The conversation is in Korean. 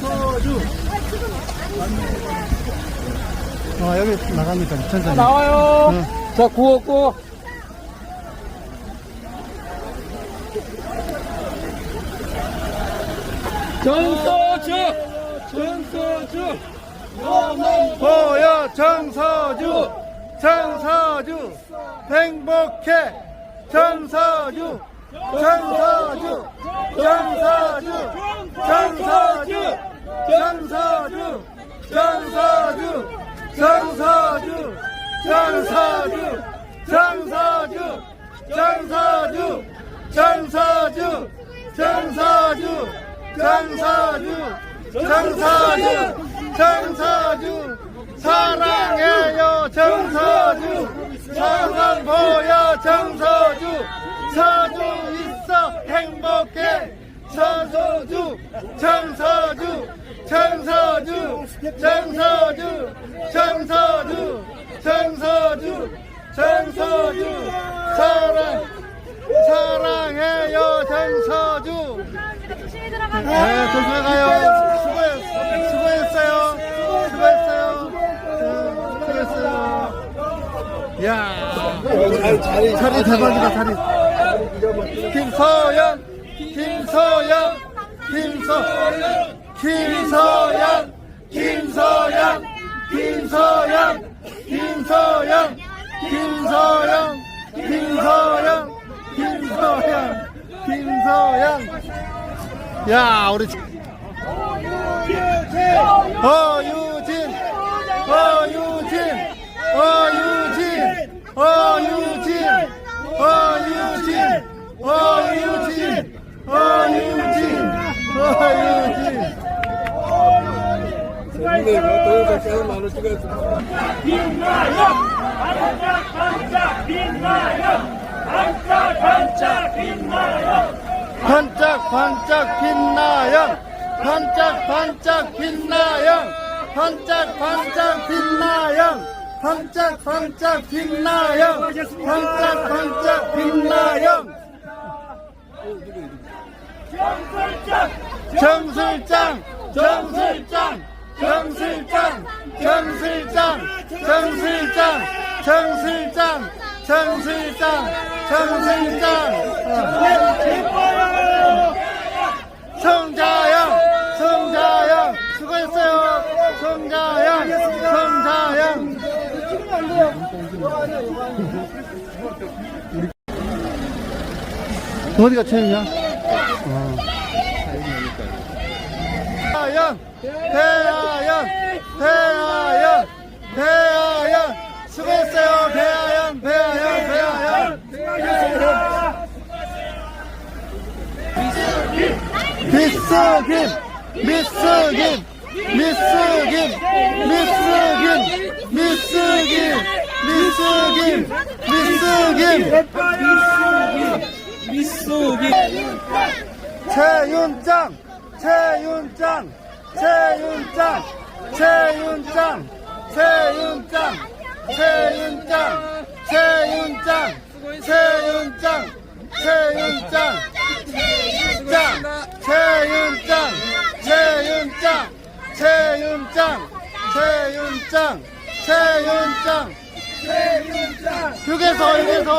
서주. 어, 여기 나갑니다. 천천히. 나와요. 응. 자, 구웠고. 전소주! 전소주! 보여 정서주 정서주 행복해 정서주 정서주 정서주 정서주 정서주 정서주 정서주 정서주 정서주 정서주 정서주 정서주 정서주 정서주 정서주. 사랑해요 정서주. 사랑 보여 정서주. 서주 있어 행복해. 서주 정서주. 정서주 정서주 정서주 정서주 정서주 사랑 사랑해요 들어가세요. 네, 조심히 가요. 수고했, 수고했어요. 수고했어요. 네, 수고했어요. 이야. 자리, 대박이다, 자리. 김서연, 김서연, 김서, 김서연, 김서연, 김서연, 김서연, 김서연, 김서연. 야, 우리 지- 허유진, 허유진, 허유진, 허유진, 허유진, 허유진, 허유진, 허유진. 반짝 반짝 빛나요. 반짝 반짝 빛나요. 반짝 반짝 빛나요. 반짝 반짝 빛나요. 반짝 반짝 빛나요. 정술장 정술장 정술장 실장 정 실장 정 실장 정 실장 정 실장 성자형, 성자형, 수고했어요 성자형, 성자형. 찍으면 안 돼요 어디가 체육이야? 어. 아. 영 미스 김 미스 김 미스 김 미스 김 미스 김 미스 김 미스김 미쏘기. 최윤짱 최윤짱 최윤짱 최윤짱 최윤짱 최윤짱 최윤짱 최윤짱 최윤짱 짱 최윤짱 최윤짱 최윤짱 최윤짱 최윤짱. 휴게소 휴게소